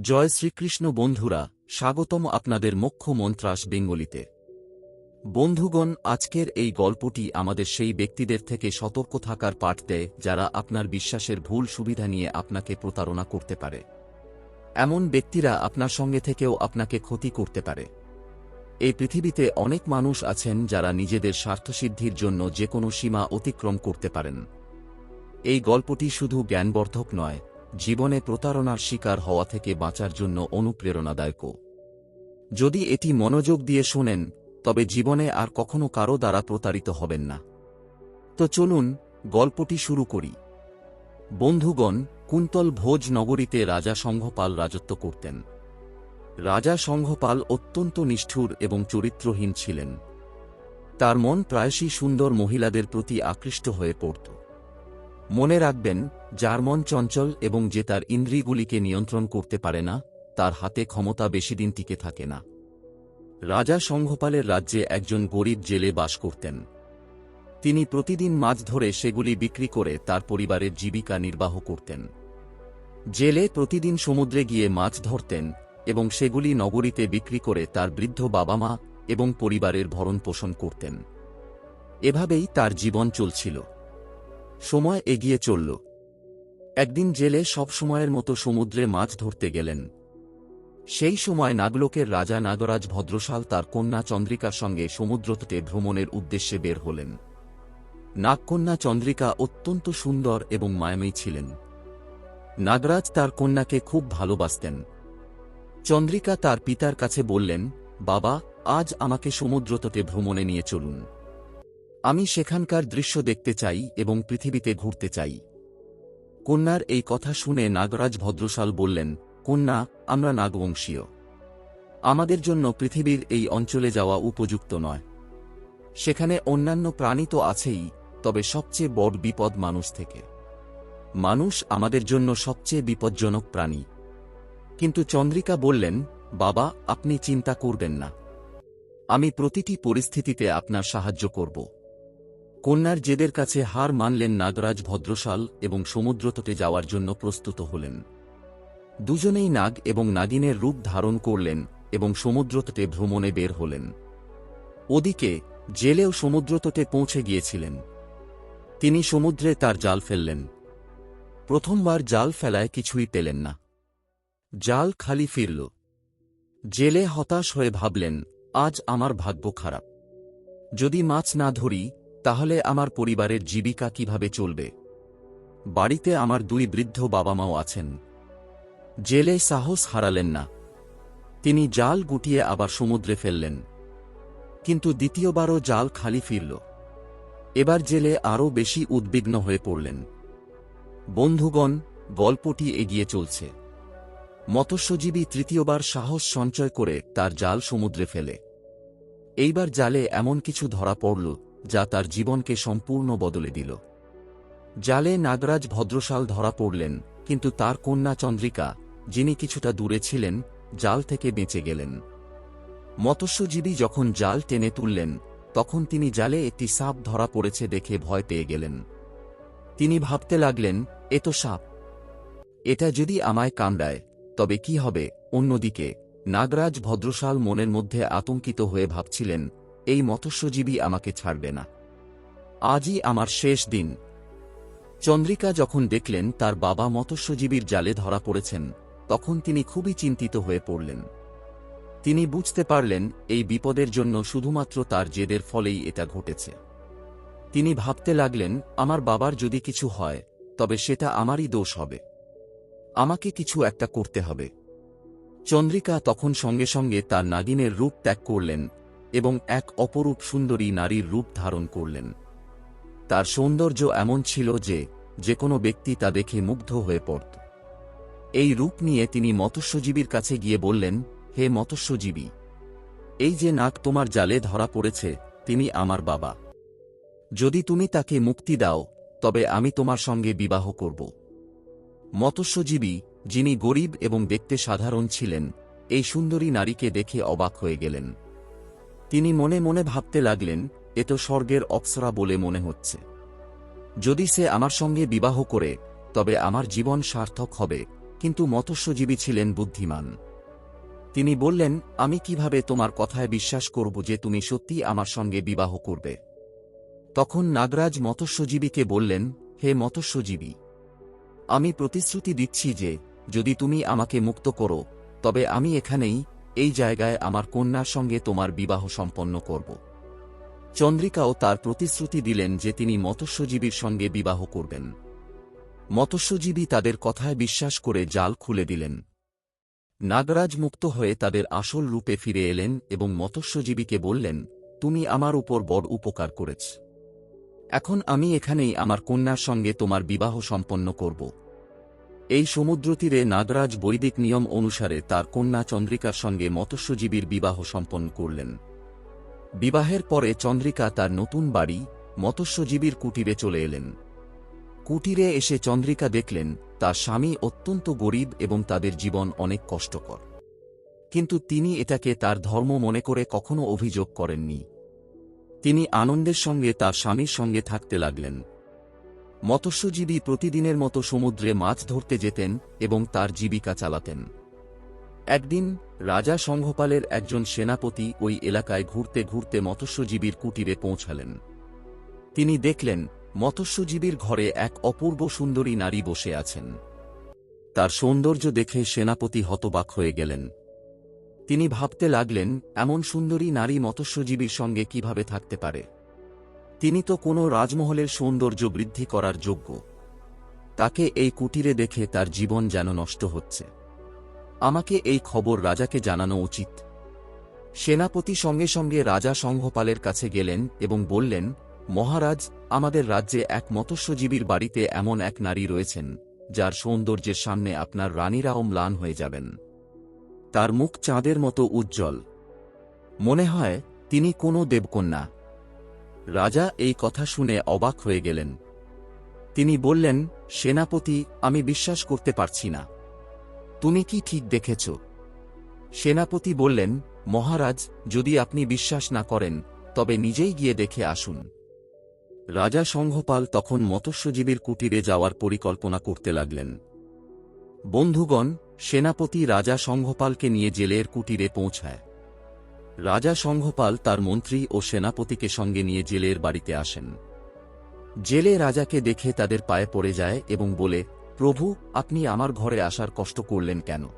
জয় শ্রীকৃষ্ণ বন্ধুরা, স্বাগতম আপনাদের মুখ্য মন্ত্রাস বেঙ্গলিতে। বন্ধুগণ, আজকের এই গল্পটি আমাদের সেই ব্যক্তিদের থেকে সতর্ক থাকার পাঠ দেয় যারা আপনার বিশ্বাসের ভুল সুবিধা নিয়ে আপনাকে প্রতারণা করতে পারে। এমন ব্যক্তিরা আপনার সঙ্গে থেকেও আপনাকে ক্ষতি করতে পারে। এই পৃথিবীতে অনেক মানুষ আছেন যারা নিজেদের স্বার্থসিদ্ধির জন্য যে কোনো সীমা অতিক্রম করতে পারেন। এই গল্পটি শুধু জ্ঞানবর্ধক নয় জীবনে প্রতারণার শিকার হওয়া থেকে বাঁচার জন্য অনুপ্রেরণাদায়ক। যদি এটি মনোযোগ দিয়ে শোনেন, তবে জীবনে আর কখনো কারও দ্বারা প্রতারিত হবেন না। তো চলুন, গল্পটি শুরু করি। বন্ধুগণ, কুন্তল ভোজ নগরীতে রাজা সংঘপাল রাজত্ব করতেন। রাজা সংঘপাল অত্যন্ত নিষ্ঠুর এবং চরিত্রহীন ছিলেন। তার মন প্রায়শই সুন্দর মহিলাদের প্রতি আকৃষ্ট হয়ে পড়ত। মনে রাখবেন, যার মন চঞ্চল এবং যে তার ইন্দ্রিয়গুলিকে নিয়ন্ত্রণ করতে পারে না, তার হাতে ক্ষমতা বেশিদিন টিকে থাকে না। রাজা সংঘপালের রাজ্যে একজন গরিব জেলে বাস করতেন। তিনি প্রতিদিন মাছ ধরে সেগুলি বিক্রি করে তার পরিবারের জীবিকা নির্বাহ করতেন। জেলে প্রতিদিন সমুদ্রে গিয়ে মাছ ধরতেন এবং সেগুলি নগরীতে বিক্রি করে তার বৃদ্ধ বাবা মা এবং পরিবারের ভরণ পোষণ করতেন। এভাবেই তার জীবন চলছিল। সময় এগিয়ে চলল। একদিন জেলে সব সময়ের মতো সমুদ্রে মাছ ধরতে গেলেন। সেই সময় নাগলোকের রাজা নাগরাজ ভদ্রশাল তার কন্যা চন্দ্রিকার সঙ্গে সমুদ্রতটে ভ্রমণের উদ্দেশ্যে বের হলেন। নাগকন্যা চন্দ্রিকা অত্যন্ত সুন্দর এবং মায়াময়ী ছিলেন। নাগরাজ তার কন্যাকে খুব ভালোবাসতেন। চন্দ্রিকা তার পিতার কাছে বললেন, বাবা, আজ আমাকে সমুদ্রতটে ভ্রমণে নিয়ে চলুন। আমি সেখানকার দৃশ্য দেখতে চাই এবং পৃথিবীতে ঘুরতে চাই। কন্যার এই কথা শুনে নাগরাজ ভদ্রশাল বললেন, কন্যা, আমরা নাগবংশীয়। আমাদের জন্য পৃথিবীর এই অঞ্চলে যাওয়া উপযুক্ত নয়। সেখানে অন্যান্য প্রাণী তো আছেই, তবে সবচেয়ে বড় বিপদ মানুষ থেকে। মানুষ আমাদের জন্য সবচেয়ে বিপজ্জনক প্রাণী। কিন্তু চন্দ্রিকা বললেন, বাবা, আপনি চিন্তা করবেন না। আমি প্রতিটি পরিস্থিতিতে আপনার সাহায্য করব। কন্যার জেদের কাছে হার মানলেন নাগরাজ ভদ্রশাল এবং সমুদ্রতটে যাওয়ার জন্য প্রস্তুত হলেন। দুজনেই নাগ এবং নাগিনের রূপ ধারণ করলেন এবং সমুদ্রতটে ভ্রমণে বের হলেন। ওদিকে জেলেও সমুদ্রতটে পৌঁছে গিয়েছিলেন। তিনি সমুদ্রে তার জাল ফেললেন। প্রথমবার জাল ফেলায় কিছুই পেলেন না। জাল খালি ফিরল। জেলে হতাশ হয়ে ভাবলেন, আজ আমার ভাগ্য খারাপ। যদি মাছ না ধরি তাহলে আমার পরিবারের জীবিকা কীভাবে চলবে? বাড়িতে আমার দুই বৃদ্ধ বাবা মাও আছেন। জেলে সাহস হারালেন না। তিনি জাল গুটিয়ে আবার সমুদ্রে ফেললেন। কিন্তু দ্বিতীয়বারও জাল খালি ফিরল। এবার জেলে আরও বেশি উদ্বিগ্ন হয়ে পড়লেন। বন্ধুগণ, গল্পটি এগিয়ে চলছে। মৎস্যজীবী তৃতীয়বার সাহস সঞ্চয় করে তার জাল সমুদ্রে ফেলে। এইবার জালে এমন কিছু ধরা পড়ল যা তার জীবনকে সম্পূর্ণ বদলে দিল। জালে নাগরাজ ভদ্রশাল ধরা পড়লেন, কিন্তু তার কন্যা চন্দ্রিকা, যিনি কিছুটা দূরে ছিলেন, জাল থেকে বেঁচে গেলেন। মৎস্যজীবী যখন জাল টেনে তুললেন, তখন তিনি জালে একটি সাপ ধরা পড়েছে দেখে ভয় পেয়ে গেলেন। তিনি ভাবতে লাগলেন, এ তো সাপ। এটা যদি আমায় কামড়ায়, তবে কি হবে? অন্যদিকে, নাগরাজ ভদ্রশাল মনের মধ্যে আতঙ্কিত হয়ে ভাবছিলেন এই মৎস্যজীবী আমাকে ছাড়বে না। আজই আমার শেষ দিন। চন্দ্রিকা যখন দেখলেন তার বাবা মৎস্যজীবীর জালে ধরা পড়েছেন, তখন তিনি খুবই চিন্তিত হয়ে পড়লেন। তিনি বুঝতে পারলেন এই বিপদের জন্য শুধুমাত্র তার জেদের ফলেই এটা ঘটেছে। তিনি ভাবতে লাগলেন, আমার বাবার যদি কিছু হয়, তবে সেটা আমারই দোষ হবে। আমাকে কিছু একটা করতে হবে। চন্দ্রিকা তখন সঙ্গে সঙ্গে তার নাগিনের রূপ ত্যাগ করলেন এবং এক অপরূপ সুন্দরী নারীর রূপ ধারণ করলেন। তার সৌন্দর্য এমন ছিল যে যে কোনো ব্যক্তি তা দেখে মুগ্ধ হয়ে পড়ত। এই রূপ নিয়ে তিনি মৎস্যজীবীর কাছে গিয়ে বললেন, হে মৎস্যজীবী, এই যে নাক তোমার জালে ধরা পড়েছে, তিনি আমার বাবা। যদি তুমি তাকে মুক্তি দাও, তবে আমি তোমার সঙ্গে বিবাহ করব। মৎস্যজীবী, যিনি গরিব এবং দেখতে সাধারণ ছিলেন, এই সুন্দরী নারীকে দেখে অবাক হয়ে গেলেন। তিনি মনে মনে ভাবতে লাগলেন, এ তো স্বর্গের অপ্সরা বলে মনে হচ্ছে। যদি সে আমার সঙ্গে বিবাহ করে, তবে আমার জীবন সার্থক হবে, কিন্তু মৎস্যজীবী ছিলেন বুদ্ধিমান। তিনি বললেন, আমি কীভাবে তোমার কথায় বিশ্বাস করব যে তুমি সত্যি আমার সঙ্গে বিবাহ করবে? তখন নাগরাজ মৎস্যজীবীকে বললেন, হে মৎস্যজীবী, আমি প্রতিশ্রুতি দিচ্ছি যে, যদি তুমি আমাকে মুক্ত করো, তবে আমি এখানেই এই জায়গায় আমার কন্যার সঙ্গে তোমার বিবাহ সম্পন্ন করব। চন্দ্রিকাও তার প্রতিশ্রুতি দিলেন যে তিনি মৎস্যজীবীর সঙ্গে বিবাহ করবেন। মৎস্যজীবী তাদের কথায় বিশ্বাস করে জাল খুলে দিলেন। নাগরাজ মুক্ত হয়ে তাদের আসল রূপে ফিরে এলেন এবং মৎস্যজীবীকে বললেন, তুমি আমার উপর বড় উপকার করেছ। এখন আমি এখানেই আমার কন্যার সঙ্গে তোমার বিবাহ সম্পন্ন করব। এই সমুদ্রতীরে নাগরাজ বৈদিক নিয়ম অনুসারে তার কন্যা চন্দ্রিকার সঙ্গে মৎস্যজীবীর বিবাহ সম্পন্ন করলেন। বিবাহের পরে চন্দ্রিকা তার নতুন বাড়ি, মৎস্যজীবীর কুটিরে চলে এলেন। কুটিরে এসে চন্দ্রিকা দেখলেন, তার স্বামী অত্যন্ত গরিব এবং তাদের জীবন অনেক কষ্টকর। কিন্তু তিনি এটাকে তার ধর্ম মনে করে কখনো অভিযোগ করেননি। তিনি আনন্দের সঙ্গে তার স্বামীর সঙ্গে থাকতে লাগলেন। মৎস্যজীবী প্রতিদিনের মতো সমুদ্রে মাছ ধরতে যেতেন এবং তার জীবিকা চালাতেন। একদিন রাজা সংঘপালের একজন সেনাপতি ওই এলাকায় ঘুরতে ঘুরতে মৎস্যজীবীর কুটিরে পৌঁছালেন। তিনি দেখলেন, মৎস্যজীবীর ঘরে এক অপূর্ব সুন্দরী নারী বসে আছেন। তার সৌন্দর্য দেখে সেনাপতি হতবাক হয়ে গেলেন। তিনি ভাবতে লাগলেন, এমন সুন্দরী নারী মৎস্যজীবীর সঙ্গে কীভাবে থাকতে পারে? তিনি তো কোনো রাজমহলের সৌন্দর্য বৃদ্ধি করার যোগ্য। তাকে এই কুটিরে দেখে তার জীবন যেন নষ্ট হচ্ছে। আমাকে এই খবর রাজাকে জানানো উচিত। সেনাপতি সঙ্গে সঙ্গে রাজা সংঘপালের কাছে গেলেন এবং বললেন, মহারাজ, আমাদের রাজ্যে এক মৎস্যজীবীর বাড়িতে এমন এক নারী রয়েছেন, যার সৌন্দর্যের সামনে আপনার রানীরাও ম্লান হয়ে যাবেন। তার মুখ চাঁদের মতো উজ্জ্বল। মনে হয়, তিনি কোনো দেবকন্যা। রাজা এই কথা শুনে অবাক হয়ে গেলেন। তিনি বললেন, সেনাপতি, আমি বিশ্বাস করতে পারছি না। তুমি কি ঠিক দেখেছ? সেনাপতি বললেন, মহারাজ, যদি আপনি বিশ্বাস না করেন, তবে নিজেই গিয়ে দেখে আসুন। রাজা সংঘপাল তখন মৎস্যজীবীর কুটিরে যাওয়ার পরিকল্পনা করতে লাগলেন। বন্ধুগণ, সেনাপতি রাজা সংঘপালকে নিয়ে জেলের কুটিরে পৌঁছায়। রাজা সংঘপাল তার মন্ত্রী ও সেনাপতিকে সঙ্গে নিয়ে জেলের বাড়িতে আসেন। জেলে রাজাকে দেখে তাদের পায়ে পড়ে যায় এবং বলে, প্রভু, আপনি আমার ঘরে আসার কষ্ট করলেন কেন?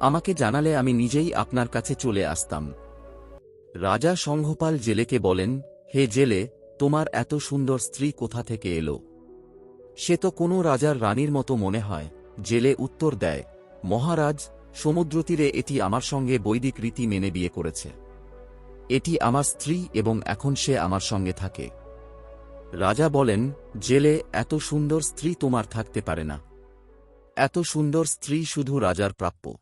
আমাকে জানালে আমি নিজেই আপনার কাছে চলে আসতাম। রাজা সংঘপাল জেলেকে বলেন, হে জেলে, তোমার এত সুন্দর স্ত্রী কোথা থেকে এলো? সে তো কোনো রাজার রানীর মতো মনে হয়। জেলে উত্তর দেয়, মহারাজ সমুদ্রতীরে এটি আমার সঙ্গে বৈদিক রীতি মেনে বিয়ে করেছে। এটি আমার স্ত্রী এবং এখন সে আমার সঙ্গে থাকে। রাজা বলেন, জেলে এত সুন্দর স্ত্রী তোমার থাকতে পারে না। এত সুন্দর স্ত্রী শুধু রাজার প্রাপ্য।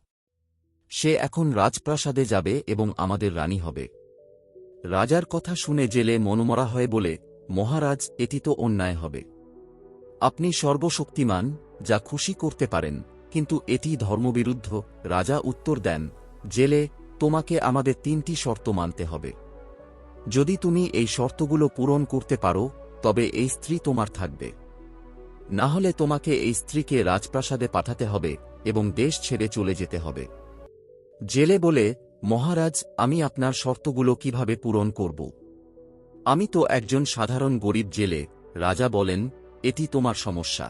সে এখন রাজপ্রাসাদে যাবে এবং আমাদের রানী হবে। রাজার কথা শুনে জেলে মনমরা হয়ে বলে, মহারাজ, এটি তো অন্যায় হবে। আপনি সর্বশক্তিমান, যা খুশি করতে পারেন কিন্তু এটি ধর্মবিরুদ্ধ। রাজা উত্তর দেন, জেলে, তোমাকে আমাদের তিনটি শর্ত মানতে হবে। যদি তুমি এই শর্তগুলো পূরণ করতে পারো, তবে এই স্ত্রী তোমার থাকবে। না হলে তোমাকে এই স্ত্রীকে রাজপ্রাসাদে পাঠাতে হবে এবং দেশ ছেড়ে চলে যেতে হবে। জেলে বলে, মহারাজ, আমি আপনার শর্তগুলো কীভাবে পূরণ করব? আমি তো একজন সাধারণ গরিব জেলে। রাজা বলেন, এটি তোমার সমস্যা।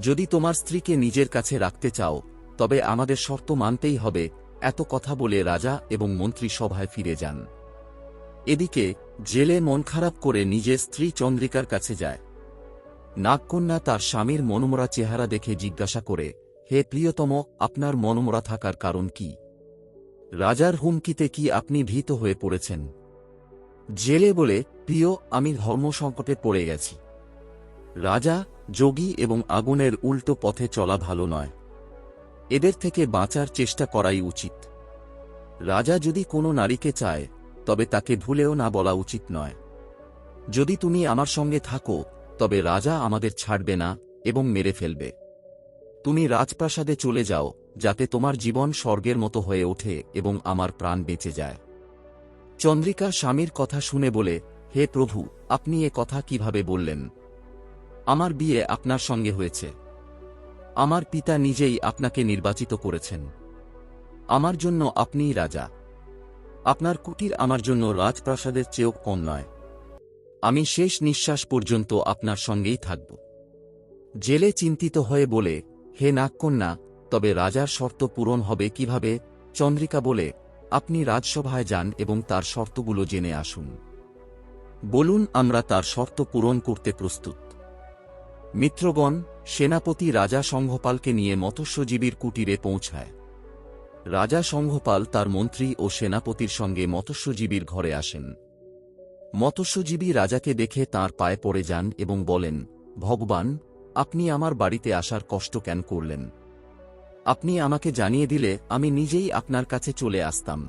যদি তোমার স্ত্রীকে নিজের কাছে রাখতে চাও, তবে আমাদের শর্ত মানতেই হবে, এত কথা বলে রাজা এবং মন্ত্রী সভায় ফিরে যান। এদিকে, জেলে মন খারাপ করে নিজের স্ত্রী চন্দ্রিকার কাছে যায়। নাগকন্যা তার স্বামীর মনোমরা চেহারা দেখে জিজ্ঞাসা করে, হে প্রিয়তম, আপনার মনোমরা থাকার কারণ কি? রাজার হুমকিতে কি আপনি ভীত হয়ে পড়েছেন? জেলে বলে, প্রিয়, আমি ধর্মসংকটে পড়ে গেছি। রাজা, যোগী এবং আগুনের উল্টো পথে চলা ভালো নয়। এদের থেকে বাঁচার চেষ্টা করাই উচিত। রাজা যদি কোনো নারীকে চায়, তবে তাকে ভুলেও না বলা উচিত নয়। যদি তুমি আমার সঙ্গে থাকো, তবে রাজা আমাদের ছাড়বে না এবং মেরে ফেলবে। তুমি রাজপ্রাসাদে চলে যাও, যাতে তোমার জীবন স্বর্গের মতো হয়ে ওঠে এবং আমার প্রাণ বেঁচে যায়। চন্দ্রিকা স্বামীর কথা শুনে বলে, হে প্রভু, আপনি এ কথা কীভাবে বললেন? আমার বিয়ে আপনার সঙ্গে হয়েছে। আমার পিতা নিজেই আপনাকে নির্বাচিত করেছেন। আমার জন্য আপনিই রাজা। আপনার কুটির আমার জন্য রাজপ্রাসাদের চেয়েও কম নয়। আমি শেষ নিঃশ্বাস পর্যন্ত আপনার সঙ্গেই থাকব। জেলে চিন্তিত হয়ে বলে, হে নাগকন্যা, তবে রাজার শর্ত পূরণ হবে কীভাবে? চন্দ্রিকা বলে, আপনি রাজসভায় যান এবং তার শর্তগুলো জেনে আসুন। বলুন, আমরা তার শর্ত পূরণ করতে প্রস্তুত। মিত্রগণ, সেনাপতি রাজা সংঘপালকে নিয়ে মৎস্যজীবীর কুটিরে পৌঁছায়। রাজা সংঘপাল তার মন্ত্রী ও সেনাপতির সঙ্গে মৎস্যজীবীর ঘরে আসেন। মৎস্যজীবী রাজাকে দেখে তার পায়ে পড়ে যান এবং বলেন, ভগবান, আপনি আমার বাড়িতে আসার কষ্ট কেন করলেন? আপনি আমাকে জানিয়ে দিলে আমি নিজেই আপনার কাছে চলে আসতাম।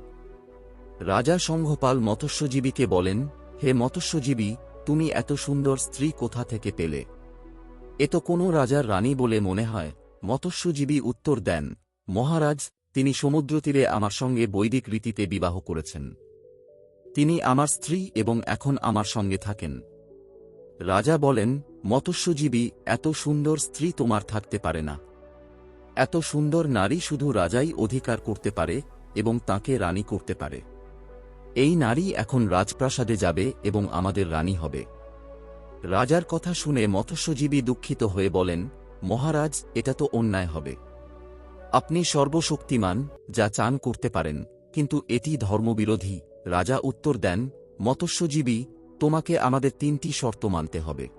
রাজা সংঘপাল মৎস্যজীবীকে বলেন, হে মৎস্যজীবী, তুমি এত সুন্দর স্ত্রী কোথা থেকে পেলে? এ তো কোনো রাজার রানী বলে মনে হয়, মৎস্যজীবী উত্তর দেন, মহারাজ, তিনি সমুদ্রতীরে আমার সঙ্গে বৈদিক রীতিতে বিবাহ করেছেন। তিনি আমার স্ত্রী এবং এখন আমার সঙ্গে থাকেন। রাজা বলেন, মৎস্যজীবী, এত সুন্দর স্ত্রী তোমার থাকতে পারে না। এত সুন্দর নারী শুধু রাজাই অধিকার করতে পারে এবং তাকে রানী করতে পারে। এই নারী এখন রাজপ্রাসাদে যাবে এবং আমাদের রানী হবে। রাজার কথা শুনে মৎস্যজীবী দুঃখিত হয়ে বলেন, মহারাজ, এটা তো অন্যায় হবে। আপনি সর্বশক্তিমান, যা চান করতে পারেন, কিন্তু এটি ধর্মবিরোধী। রাজা উত্তর দেন, মৎস্যজীবী, তোমাকে আমাদের তিনটি শর্ত মানতে হবে।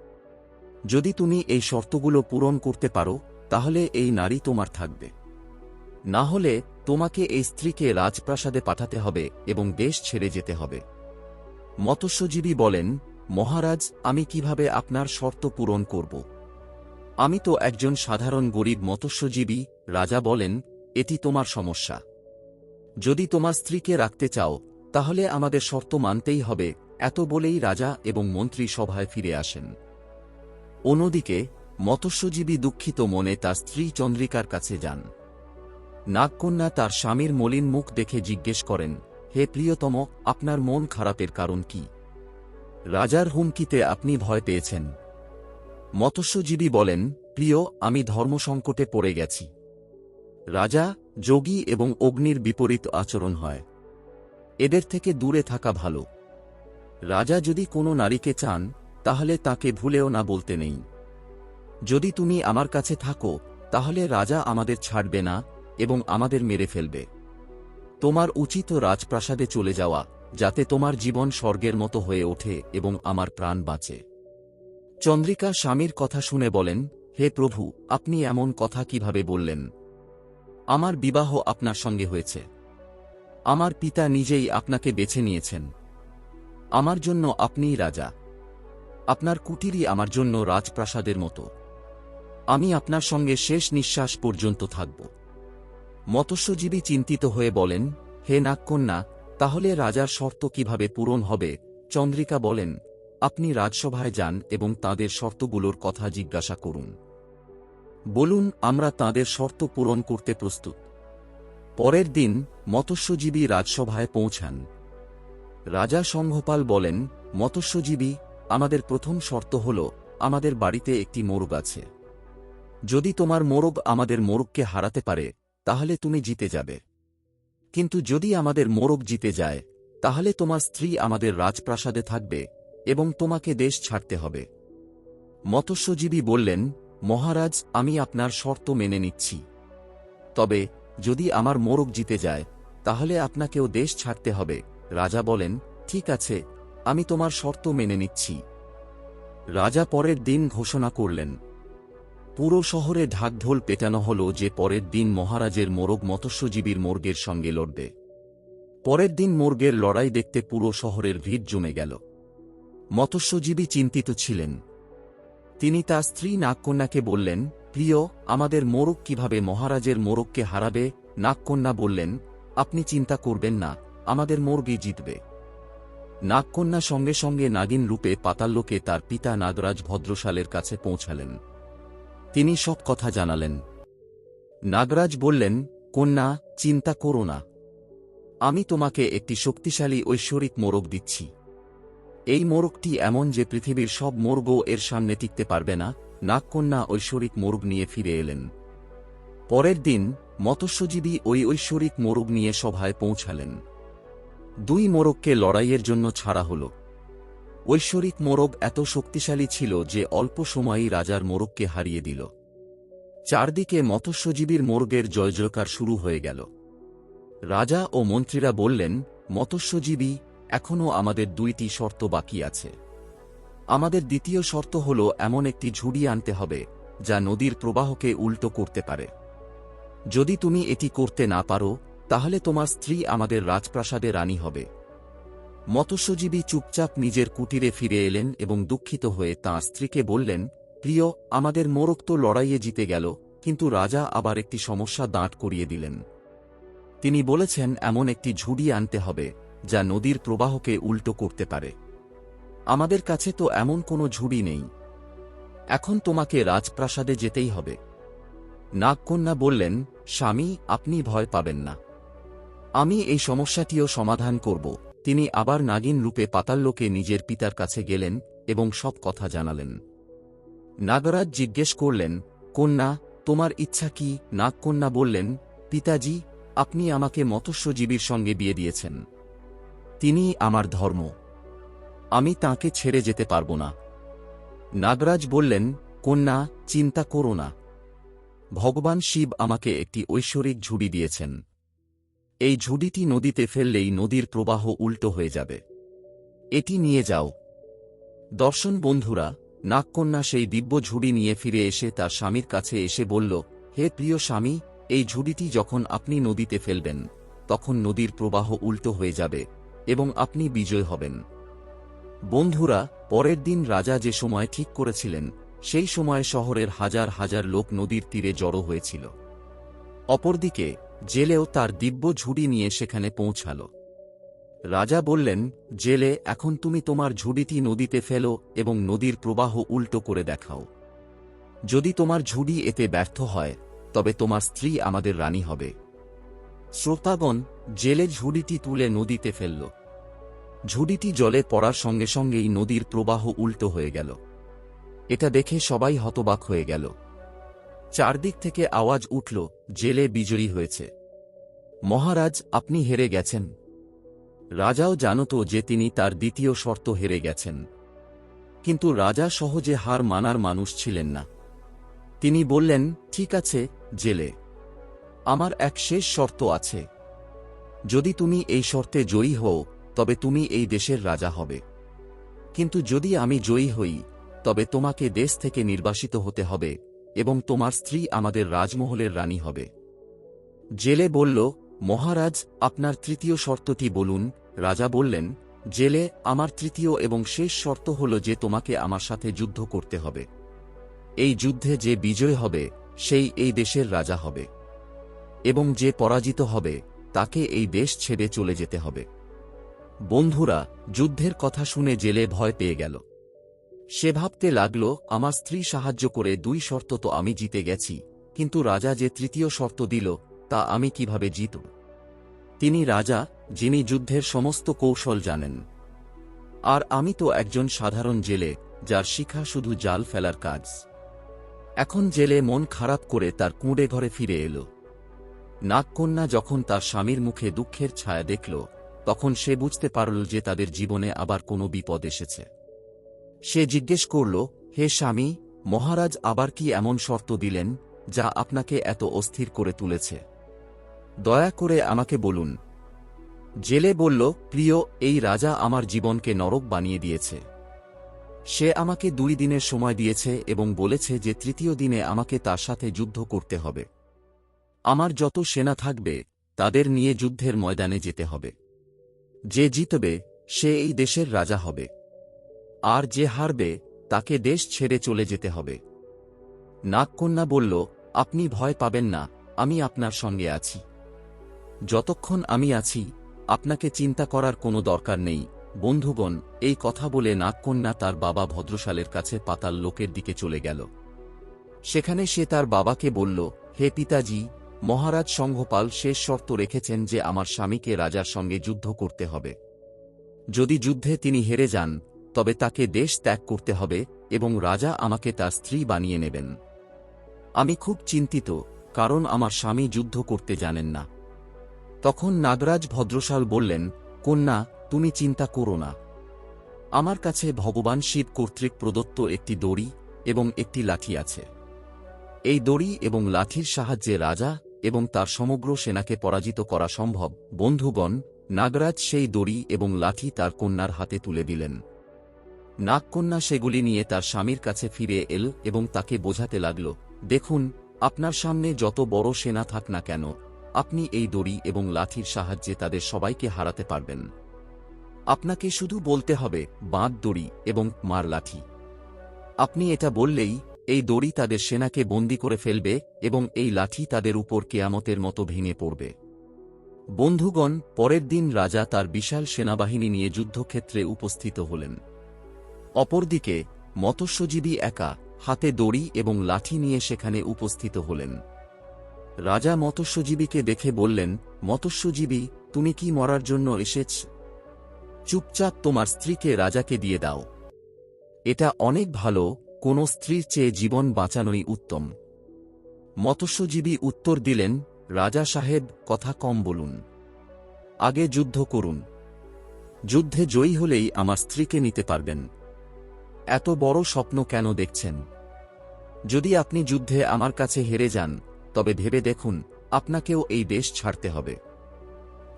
যদি তুমি এই শর্তগুলো পূরণ করতে পারো, তাহলে এই নারী তোমার থাকবে। না হলে তোমাকে এই স্ত্রীকে রাজপ্রাসাদে পাঠাতে হবে এবং দেশ ছেড়ে যেতে হবে। মৎস্যজীবী বলেন মহারাজ, আমি কীভাবে আপনার শর্ত পূরণ করব? আমি তো একজন সাধারণ গরিব মৎস্যজীবী, রাজা বলেন, এটি তোমার সমস্যা। যদি তোমার স্ত্রীকে রাখতে চাও, তাহলে আমাদের শর্ত মানতেই হবে, এত বলেই রাজা এবং মন্ত্রী সভায় ফিরে আসেন। অন্যদিকে, মৎস্যজীবী দুঃখিত মনে তার স্ত্রী চন্দ্রিকার কাছে যান। নাগকন্যা তার স্বামীর মলিন মুখ দেখে জিজ্ঞেস করেন, হে প্রিয়তম, আপনার মন খারাপের কারণ কি? রাজার হুমকিতে আপনি ভয় পেয়েছেন। মৎস্যজীবী বলেন, প্রিয়, আমি ধর্মসংকটে পড়ে গেছি। রাজা, যোগী এবং অগ্নির বিপরীত আচরণ হয়। এদের থেকে দূরে থাকা ভালো। রাজা যদি কোনো নারীকে চান, তাহলে তাকে ভুলেও না বলতে নেই। যদি তুমি আমার কাছে থাকো, তাহলে রাজা আমাদের ছাড়বে না এবং আমাদের মেরে ফেলবে। তোমার উচিত রাজপ্রাসাদে চলে যাওয়া। যাতে তোমার জীবন স্বর্গের মতো হয়ে ওঠে এবং আমার প্রাণ বাঁচে। চন্দ্রিকা স্বামীর কথা শুনে বলেন, হে প্রভু, আপনি এমন কথা কীভাবে বললেন? আমার বিবাহ আপনার সঙ্গে হয়েছে। আমার পিতা নিজেই আপনাকে বেছে নিয়েছেন। আমার জন্য আপনিই রাজা। আপনার কুটিরই আমার জন্য রাজপ্রাসাদের মতো। আমি আপনার সঙ্গে শেষ নিঃশ্বাস পর্যন্ত থাকব। মৎস্যজীবী চিন্তিত হয়ে বলেন, হে নাগকন্যা তাহলে রাজার শর্ত কীভাবে পূরণ হবে? চন্দ্রিকা বলেন, আপনি রাজসভায় যান এবং তাদের শর্তগুলোর কথা জিজ্ঞাসা করুন। বলুন, আমরা তাদের শর্ত পূরণ করতে প্রস্তুত। পরের দিন মৎস্যজীবী রাজসভায় পৌঁছান। রাজা সংঘপাল বলেন, মৎস্যজীবী, আমাদের প্রথম শর্ত হল, আমাদের বাড়িতে একটি মোরগ আছে। যদি তোমার মোরগ আমাদের মোরগকে হারাতে পারে, তাহলে তুমি জিতে যাবে। কিন্তু যদি আমাদের মোরগ জিতে যায়, তাহলে তোমার স্ত্রী আমাদের রাজপ্রাসাদে থাকবে এবং তোমাকে দেশ ছাড়তে হবে। মৎস্যজীবী বললেন, মহারাজ, আমি আপনার শর্ত মেনে নিচ্ছি। তবে যদি আমার মোরগ জিতে যায়, তাহলে আপনাকেও দেশ ছাড়তে হবে। রাজা বলেন, ঠিক আছে, আমি তোমার শর্ত মেনে নিচ্ছি। রাজা পরের দিন ঘোষণা করলেন পুরো শহরে ঢাকঢোল পেটানো হল যে পরের দিন মহারাজের মোরগ মৎস্যজীবীর মোর্গের সঙ্গে লড়বে। পরের দিন মোর্গের লড়াই দেখতে পুরো শহরের ভিড় জমে গেল। মৎস্যজীবী চিন্তিত ছিলেন। তিনি তার স্ত্রী নাগকন্যাকে বললেন, প্রিয়, আমাদের মোরগ কীভাবে মহারাজের মোরগকে হারাবে? নাগকন্যা বললেন, আপনি চিন্তা করবেন না, আমাদের মোরগই জিতবে। নাগকন্যা সঙ্গে সঙ্গে নাগিন রূপে পাতাল্লোকে তার পিতা নাগরাজ ভদ্রশালের কাছে পৌঁছালেন। তিনি সব কথা জানালেন। নাগরাজ বললেন, কন্যা, চিন্তা করো না। আমি তোমাকে একটি শক্তিশালী ঐশ্বরিক মোরগ দিচ্ছি। এই মোরগটি এমন যে পৃথিবীর সব মোরগও এর সামনে টিকতে পারবে না। নাগকন্যা ঐশ্বরিক মোরগ নিয়ে ফিরে এলেন। পরের দিন মৎস্যজীবী ওই ঐশ্বরিক মোরগ নিয়ে সভায় পৌঁছালেন। দুই মোরগকে লড়াইয়ের জন্য ছাড়া হল। ঐশ্বরিক মোরগ এত শক্তিশালী ছিল যে অল্প সময়েই রাজার মোরগকে হারিয়ে দিল। চারদিকে মৎস্যজীবীর মোরগের জয়জয়কার শুরু হয়ে গেল। রাজা ও মন্ত্রীরা বললেন, মৎস্যজীবী এখনও আমাদের দুইটি শর্ত বাকি আছে। আমাদের দ্বিতীয় শর্ত হল, এমন একটি ঝুড়ি আনতে হবে, যা নদীর প্রবাহকে উল্টো করতে পারে। যদি তুমি এটি করতে না পারো, তাহলে তোমার স্ত্রী আমাদের রাজপ্রাসাদে রানী হবে। মৎস্যজীবী চুপচাপ নিজের কুটিরে ফিরে এলেন এবং দুঃখিত হয়ে তাঁর স্ত্রীকে বললেন, প্রিয়, আমাদের মোরগ তো লড়াইয়ে জিতে গেল, কিন্তু রাজা আবার একটি সমস্যা দাঁড় করিয়ে দিলেন। তিনি বলেছেন, এমন একটি ঝুড়ি আনতে হবে, যা নদীর প্রবাহকে উল্টো করতে পারে। আমাদের কাছে তো এমন কোনো ঝুড়ি নেই। এখন তোমাকে রাজপ্রাসাদে যেতেই হবে নাগকন্যা বললেন, স্বামী, আপনি ভয় পাবেন না। আমি এই সমস্যাটিও সমাধান করব। তিনি আবার নাগিন রূপে পাতাল্লোকে নিজের পিতার কাছে গেলেন এবং সব কথা জানালেন। নাগরাজ জিজ্ঞেস করলেন, কন্যা, তোমার ইচ্ছা কি? নাগকন্যা বললেন, পিতাজি, আপনি আমাকে মৎস্যজীবীর সঙ্গে বিয়ে দিয়েছেন। তিনি আমার ধর্ম। আমি তাকে ছেড়ে যেতে পারব না। নাগরাজ বললেন, কন্যা, চিন্তা করো না। ভগবান শিব আমাকে একটি ঐশ্বরিক ঝুড়ি দিয়েছেন। এই ঝুড়িটি নদীতে ফেললেই নদীর প্রবাহ উল্টো হয়ে যাবে। এটি নিয়ে যাও। দর্শন বন্ধুরা, নাগকন্যা সেই দিব্য ঝুড়ি নিয়ে ফিরে এসে তার স্বামীর কাছে এসে বলল, হে প্রিয় স্বামী, এই ঝুড়িটি যখন আপনি নদীতে ফেলবেন, তখন নদীর প্রবাহ উল্টো হয়ে যাবে এবং আপনি বিজয় হবেন। বন্ধুরা, পরের দিন রাজা যে সময় ঠিক করেছিলেন, সেই সময় শহরের হাজার হাজার লোক নদীর তীরে জড়ো হয়েছিল। অপরদিকে জেলেও তার দিব্য ঝুড়ি নিয়ে সেখানে পৌঁছাল। রাজা বললেন, জেলে, এখন তুমি তোমার ঝুড়িটি নদীতে ফেলো এবং নদীর প্রবাহ উল্টো করে দেখাও। যদি তোমার ঝুড়ি এতে ব্যর্থ হয়, তবে তোমার স্ত্রী আমাদের রানী হবে। শ্রোতাগণ, জেলে ঝুড়িটি তুলে নদীতে ফেলল। ঝুড়িটি জলে পড়ার সঙ্গে সঙ্গেই নদীর প্রবাহ উল্টো হয়ে গেল। এটা দেখে সবাই হতবাক হয়ে গেল। চারদিক থেকে আওয়াজ উঠল, জেলে বিজয়ী হয়েছে। মহারাজ, আপনি হেরে গেছেন। রাজাও জানত যে তিনি তার দ্বিতীয় শর্ত হেরে গেছেন। কিন্তু রাজা সহজে হার মানার মানুষ ছিলেন না। তিনি বললেন, ঠিক আছে, জেলে। আমার এক শেষ শর্ত আছে। যদি তুমি এই শর্তে জয়ী হও, তবে তুমি এই দেশের রাজা হবে। কিন্তু যদি আমি জয়ী হই, তবে তোমাকে দেশ থেকে নির্বাসিত হতে হবে। এবং তোমার স্ত্রী আমাদের রাজমহলের রানী হবে। জেলে বলল, মহারাজ, আপনার তৃতীয় শর্তটি বলুন। রাজা বললেন, জেলে আমার তৃতীয় এবং শেষ শর্ত হল যে তোমাকে আমার সাথে যুদ্ধ করতে হবে। এই যুদ্ধে যে বিজয় হবে, সেই এই দেশের রাজা হবে। এবং যে পরাজিত হবে, তাকে এই দেশ ছেড়ে চলে যেতে হবে। বন্ধুরা, যুদ্ধের কথা শুনে জেলে ভয় পেয়ে গেল। সে ভাবতে লাগল, আমার স্ত্রী সাহায্য করে দুই শর্ত তো আমি জিতে গেছি, কিন্তু রাজা যে তৃতীয় শর্ত দিল, তা আমি কীভাবে জিত তিনি রাজা, যিনি যুদ্ধের সমস্ত কৌশল জানেন। আর আমি তো একজন সাধারণ জেলে, যার শিখা শুধু জাল ফেলার কাজ। এখন জেলে মন খারাপ করে তার কুঁড়ে ঘরে ফিরে এল। নাগকন্যা যখন তার স্বামীর মুখে দুঃখের ছায়া দেখল, তখন সে বুঝতে পারল যে তাদের জীবনে আবার কোনো বিপদ এসেছে। সে জিজ্ঞেস করল, হে স্বামী, মহারাজ আবার কি এমন শর্ত দিলেন, যা আপনাকে এত অস্থির করে তুলেছে? দয়া করে আমাকে বলুন। জেলে বলল, প্রিয়, এই রাজা আমার জীবনকে নরক বানিয়ে দিয়েছে। সে আমাকে দুই দিনের সময় দিয়েছে এবং বলেছে যে তৃতীয় দিনে আমাকে তার সাথে যুদ্ধ করতে হবে। আমার যত সেনা থাকবে, তাদের নিয়ে যুদ্ধের ময়দানে যেতে হবে। যে জিতবে, সে এই দেশের রাজা হবে। আর যে হারবে, তাকে দেশ ছেড়ে চলে যেতে হবে। নাগকন্যা বলল, আপনি ভয় পাবেন না, আমি আপনার সঙ্গে আছি। যতক্ষণ আমি আছি, আপনাকে চিন্তা করার কোনো দরকার নেই। বন্ধুগণ, এই কথা বলে নাগকন্যা তার বাবা ভদ্রশালের কাছে পাতাল লোকের দিকে চলে গেল। সেখানে সে তার বাবাকে বলল, হে পিতাজি, মহারাজ সংঘপাল শেষ শর্ত রেখেছেন যে আমার স্বামীকে রাজার সঙ্গে যুদ্ধ করতে হবে। যদি যুদ্ধে তিনি হেরে যান তবে তাকে দেশ ত্যাগ করতে হবে এবং রাজা আমাকে তার স্ত্রী বানিয়ে নেবেন। আমি খুব চিন্তিত, কারণ আমার স্বামী যুদ্ধ করতে জানেন না। তখন নাগরাজ ভদ্রশাল বললেন, কন্যা, তুমি চিন্তা করো না। আমার কাছে ভগবান শিব কর্তৃক প্রদত্ত একটি দড়ি এবং একটি লাঠি আছে। এই দড়ি এবং লাঠির সাহায্যে রাজা এবং তার সমগ্র সেনাকে পরাজিত করা সম্ভব। বন্ধুগণ, নাগরাজ সেই দড়ি এবং লাঠি তার কন্যার হাতে তুলে দিলেন। নাগকন্যা সেগুলি নিয়ে তার স্বামীর কাছে ফিরে এল এবং তাকে বোঝাতে লাগল, দেখুন, আপনার সামনে যত বড় সেনা থাক না কেন, আপনি এই দড়ি এবং লাঠির সাহায্যে তাদের সবাইকে হারাতে পারবেন। আপনাকে শুধু বলতে হবে, বাঁধ দড়ি এবং মার লাঠি। আপনি এটা বললেই, এই দড়ি তাদের সেনাকে বন্দি করে ফেলবে এবং এই লাঠি তাদের উপর কেয়ামতের মতো ভেঙে পড়বে। বন্ধুগণ, পরের দিন রাজা তার বিশাল সেনাবাহিনী নিয়ে যুদ্ধক্ষেত্রে উপস্থিত হলেন। অপরদিকে, মৎস্যজীবী একা, হাতে দড়ি এবং লাঠি নিয়ে সেখানে উপস্থিত হলেন। রাজা মৎস্যজীবীকে দেখে বললেন, মৎস্যজীবী, তুমি কি মরার জন্য এসেছ? চুপচাপ তোমার স্ত্রীকে রাজাকে দিয়ে দাও। এটা অনেক ভালো, কোনো স্ত্রীর চেয়ে জীবন বাঁচানোই উত্তম। মৎস্যজীবী উত্তর দিলেন, রাজা সাহেব, কথা কম বলুন। আগে যুদ্ধ করুন। যুদ্ধে জয়ী হলেই আমার স্ত্রীকে নিতে পারবেন। এত বড় স্বপ্ন কেন দেখছেন? যদি আপনি যুদ্ধে আমার কাছে হেরে যান, তবে ভেবে দেখুন, আপনাকেও এই দেশ ছাড়তে হবে।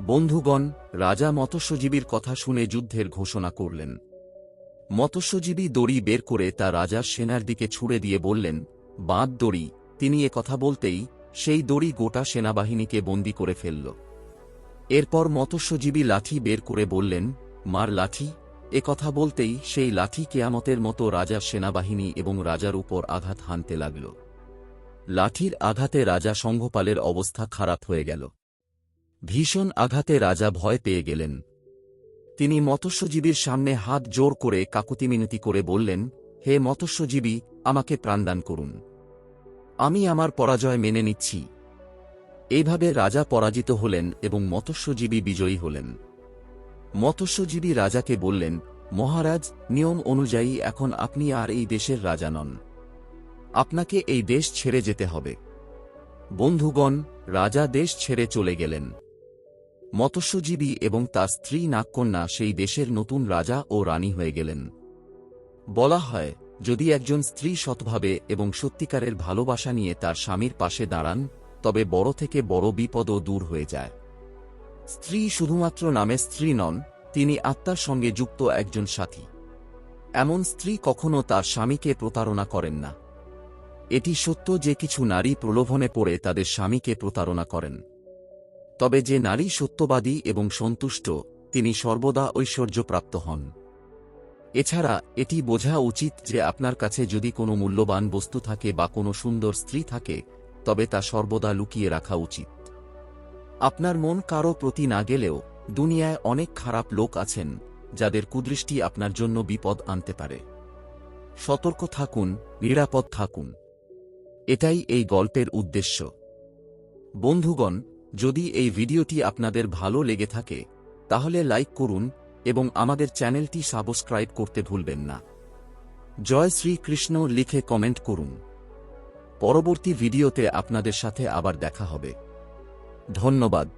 বন্ধুগণ, রাজা মৎস্যজীবীর কথা শুনে যুদ্ধের ঘোষণা করলেন। মৎস্যজীবী দড়ি বের করে তা রাজার সেনার দিকে ছুড়ে দিয়ে বললেন, বাঁধ দড়ি। তিনি এ কথা বলতেই সেই দড়ি গোটা সেনাবাহিনীকে বন্দি করে ফেলল। এরপর মৎস্যজীবী লাঠি বের করে বললেন, মার লাঠি। এ কথা বলতেই সেই লাঠি কেয়ামতের মতো রাজার সেনাবাহিনী এবং রাজার উপর আঘাত হানতে লাগল। লাঠির আঘাতে রাজা সংঘপালের অবস্থা খারাপ হয়ে গেল। ভীষণ আঘাতে রাজা ভয় পেয়ে গেলেন। তিনি মৎস্যজীবীর সামনে হাত জোর করে কাকুতি মিনতি করে বললেন, হে মৎস্যজীবী, আমাকে প্রাণদান করুন। আমি আমার পরাজয় মেনে নিচ্ছি। এইভাবে রাজা পরাজিত হলেন এবং মৎস্যজীবী বিজয়ী হলেন। মৎস্যজীবী রাজাকে বললেন, মহারাজ, নিয়ম অনুযায়ী এখন আপনি আর এই দেশের রাজা নন। আপনাকে এই দেশ ছেড়ে যেতে হবে। বন্ধুগণ, রাজা দেশ ছেড়ে চলে গেলেন। মৎস্যজীবী এবং তার স্ত্রী নাগকন্যা সেই দেশের নতুন রাজা ও রানী হয়ে গেলেন। বলা হয়, যদি একজন স্ত্রী সৎভাবে এবং সত্যিকারের ভালোবাসা নিয়ে তার স্বামীর পাশে দাঁড়ান, তবে বড় থেকে বড় বিপদও দূর হয়ে যায়। স্ত্রী শুধুমাত্র নামে স্ত্রী নন, তিনি আত্মার সঙ্গে যুক্ত একজন সাথী। এমন স্ত্রী কখনও তার স্বামীকে প্রতারণা করেন না। এটি সত্য যে কিছু নারী প্রলোভনে পড়ে তাদের স্বামীকে প্রতারণা করেন। তবে যে নারী সত্যবাদী এবং সন্তুষ্ট, তিনি সর্বদা ঐশ্বর্যপ্রাপ্ত হন। এছাড়া, এটি বোঝা উচিত যে আপনার কাছে যদি কোনো মূল্যবান বস্তু থাকে বা কোনো সুন্দর স্ত্রী থাকে, তবে তা সর্বদা লুকিয়ে রাখা উচিত। আপনার মন কারও প্রতি না গেলেও দুনিয়ায় অনেক খারাপ লোক আছেন, যাদের কুদৃষ্টি আপনার জন্য বিপদ আনতে পারে। সতর্ক থাকুন, নিরাপদ থাকুন। এটাই এই গল্পের উদ্দেশ্য। বন্ধুগণ, যদি এই ভিডিওটি আপনাদের ভালো লেগে থাকে, তাহলে লাইক করুন এবং আমাদের চ্যানেলটি সাবস্ক্রাইব করতে ভুলবেন না। জয় শ্রীকৃষ্ণ লিখে কমেন্ট করুন। পরবর্তী ভিডিওতে আপনাদের সাথে আবার দেখা হবে। ধন্যবাদ।